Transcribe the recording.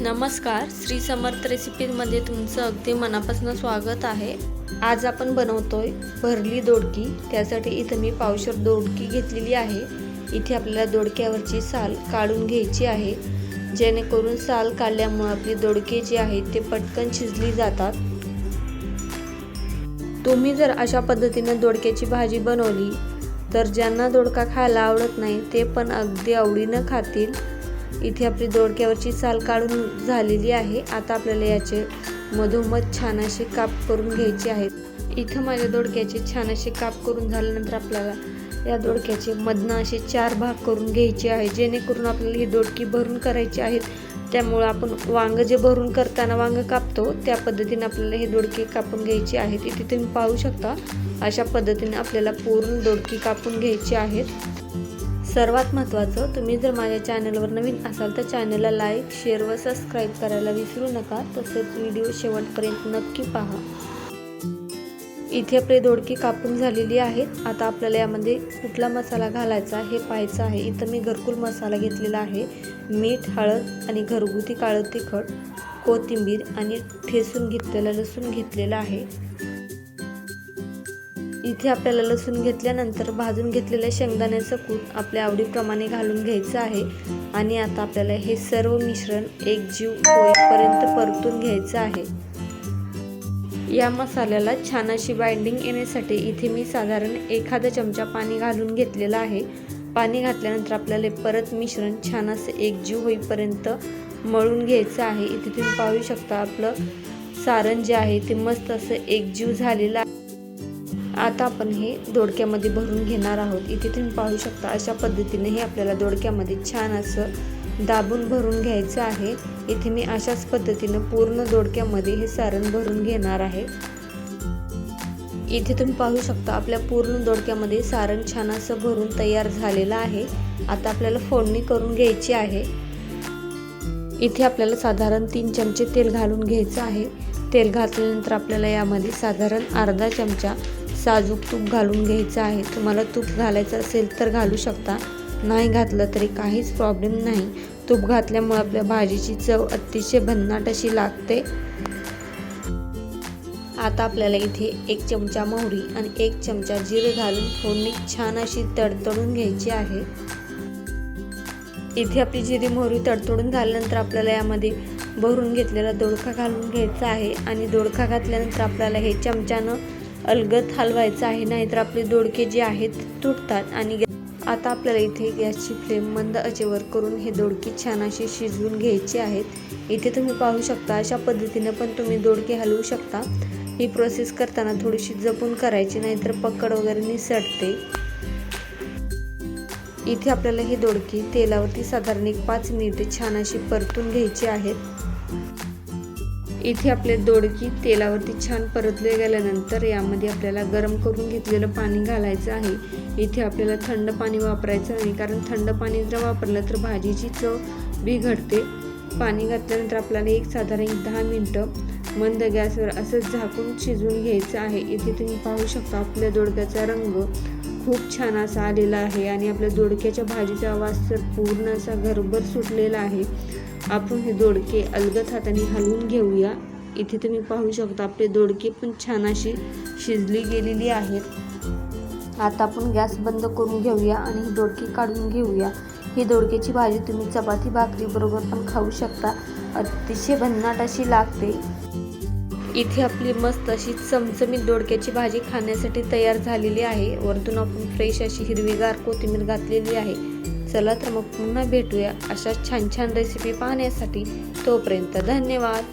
नमस्कार श्री समर्थ रेसिपीमध्ये तुमचं अगदी मनापासून स्वागत आहे. आज आपण बनवतोय भरली दोडकी. त्यासाठी इथं मी पावशर दोडकी घेतलेली आहे. इथे आपल्याला दोडक्यावरची साल काढून घ्यायची आहे. जेणेकरून साल काढल्यामुळे आपली दोडके जे आहेत ते पटकन शिजली जातात. तुम्ही जर अशा पद्धतीनं दोडक्याची भाजी बनवली तर ज्यांना दोडका खायला आवडत नाही ते पण अगदी आवडीनं खातील. इथे आपली दोडक्यावरची साल काढून झालेली आहे. आता आपल्याला याचे मधोमध छान असे काप करून घ्यायचे आहेत. इथं माझ्या दोडक्याचे छान असे काप करून झाल्यानंतर आपल्याला या दोडक्याचे मधनं असे चार भाग करून घ्यायचे आहे जेणेकरून आपल्याला ही दोडकी भरून करायची आहेत. त्यामुळं आपण वांग जे भरून करताना वांग कापतो त्या पद्धतीने आपल्याला हे दोडके कापून घ्यायचे आहेत. इथे तुम्ही पाहू शकता अशा पद्धतीने आपल्याला पूर्ण दोडकी कापून घ्यायची आहेत. सर्वात महत्त्वाचं तुम्ही जर माझ्या चॅनलवर नवीन असाल तर चॅनलला लाईक शेअर व सबस्क्राईब करायला विसरू नका. तसेच व्हिडिओ शेवटपर्यंत नक्की पहा. इथे आपली दोडकी कापून झालेली आहेत. आता आपल्याला यामध्ये कुठला मसाला घालायचा हे पाहायचं आहे. इथं मी घरकुल मसाला घेतलेला आहे. मीठ हळद आणि घरगुती काळं तिखट कोथिंबीर आणि ठेसून घेतलेला लसूण घेतलेला आहे. इथे आपल्याला लसूण घेतल्यानंतर भाजून घेतलेलं शेंगदाण्याचं कूट आपल्या आवडीप्रमाणे घालून घ्यायचं आहे. आणि आता आपल्याला हे सर्व मिश्रण एक जीव होईपर्यंत परतून घ्यायचं आहे. या मसाल्याला छान अशी बाइंडिंग येण्यासाठी इथे मी साधारण एखादा चमचा पाणी घालून घेतलेलं आहे. पाणी घातल्यानंतर आपल्याला परत मिश्रण छान असं एकजीव होईपर्यंत मळून घ्यायचं आहे. इथे तुम्ही पाहू शकता आपलं सारण जे आहे ते मस्त असं एकजीव झालेलं आहे. आता आपण हे दोडक्यामध्ये भरून घेणार आहोत. इथे तुम्ही पाहू शकता अशा पद्धतीने हे आपल्याला दोडक्यामध्ये छान असं दाबून भरून घ्यायचं आहे. इथे मी अशाच पद्धतीनं पूर्ण दोडक्यामध्ये हे सारण भरून घेणार आहे. इथे तुम्ही पाहू शकता आपल्या पूर्ण दोडक्यामध्ये सारण छान असं भरून तयार झालेलं आहे. आता आपल्याला फोडणी करून घ्यायची आहे. इथे आपल्याला साधारण तीन चमचे तेल घालून घ्यायचं आहे. तेल घातल्यानंतर आपल्याला यामध्ये साधारण अर्धा चमचा साजूक तूप घालून घ्यायचं आहे. तुम्हाला तूप घालायचं असेल तर घालू शकता. नाही घातलं तरी काहीच प्रॉब्लेम नाही. तूप घातल्यामुळे आपल्या भाजीची चव अतिशय भन्नाट अशी लागते. आता आपल्याला इथे एक चमचा मोहरी आणि एक चमचा जिरे घालून फोडणी छान अशी तडतडून घ्यायची आहे. इथे आपली जिरी मोहरी तडतडून झाल्यानंतर आपल्याला यामध्ये भरून घेतलेला दोडका घालून घ्यायचा आहे आणि दोडका घातल्यानंतर आपल्याला हे चमच्यानं अलगद हलवायचं आहे नाहीतर आपले दोडके जे आहेत तुटतात आणि आता आपल्याला इथे गॅसची फ्लेम मंद अचेवर करून हे दोडके छान असे शिजवून घ्यायचे आहेत. इथे तुम्ही पाहू शकता अशा पद्धतीने पण तुम्ही दोडके हलवू शकता. ही प्रोसेस करताना थोडीशी जपून करायची नाहीतर पकड वगैरे निसटते. इथे आपल्याला हे दोडके तेलावरती साधारण एक पाच मिनिटे छान अशी परतून घ्यायची आहेत. इथे आपले दोडकी तेलावरती छान परतले गेल्यानंतर यामध्ये आपल्याला गरम करून घेतलेलं पाणी घालायचं आहे. इथे आपल्याला थंड पाणी वापरायचं आहे. कारण थंड पाणी जर वापरलं तर भाजीची चव बिघडते. पाणी घातल्यानंतर आपल्याला एक साधारण दहा मिनटं मंद गॅसवर असंच झाकून शिजवून घ्यायचं आहे. इथे तुम्ही पाहू शकता आपल्या दोडक्याचा रंग खूप छान असा आलेला आहे आणि आपल्या दोडक्याच्या भाजीचा आवाज तर पूर्ण असा घरभर सुटलेला आहे. आपण हे दोडके अलगद हाताने हलवून घेऊया. इथे तुम्ही पाहू शकता आपले दोडके पण छान अशी शिजली गेलेली आहेत. आता आपण गॅस बंद करून घेऊया आणि ही दोडकी काढून घेऊया. ही दोडक्याची भाजी तुम्ही चपाती भाकरीबरोबर पण खाऊ शकता. अतिशय भन्नाट अशी लागते. इथे आपली मस्त अशी चमचमीत दोडक्याची भाजी खाण्यासाठी तयार झालेली आहे. वरतून आपण फ्रेश अशी हिरवीगार कोथिंबीर घातलेली आहे. चला तर मग पुन्हा भेटूया अशा छान छान रेसिपी पाहण्यासाठी. तोपर्यंत धन्यवाद.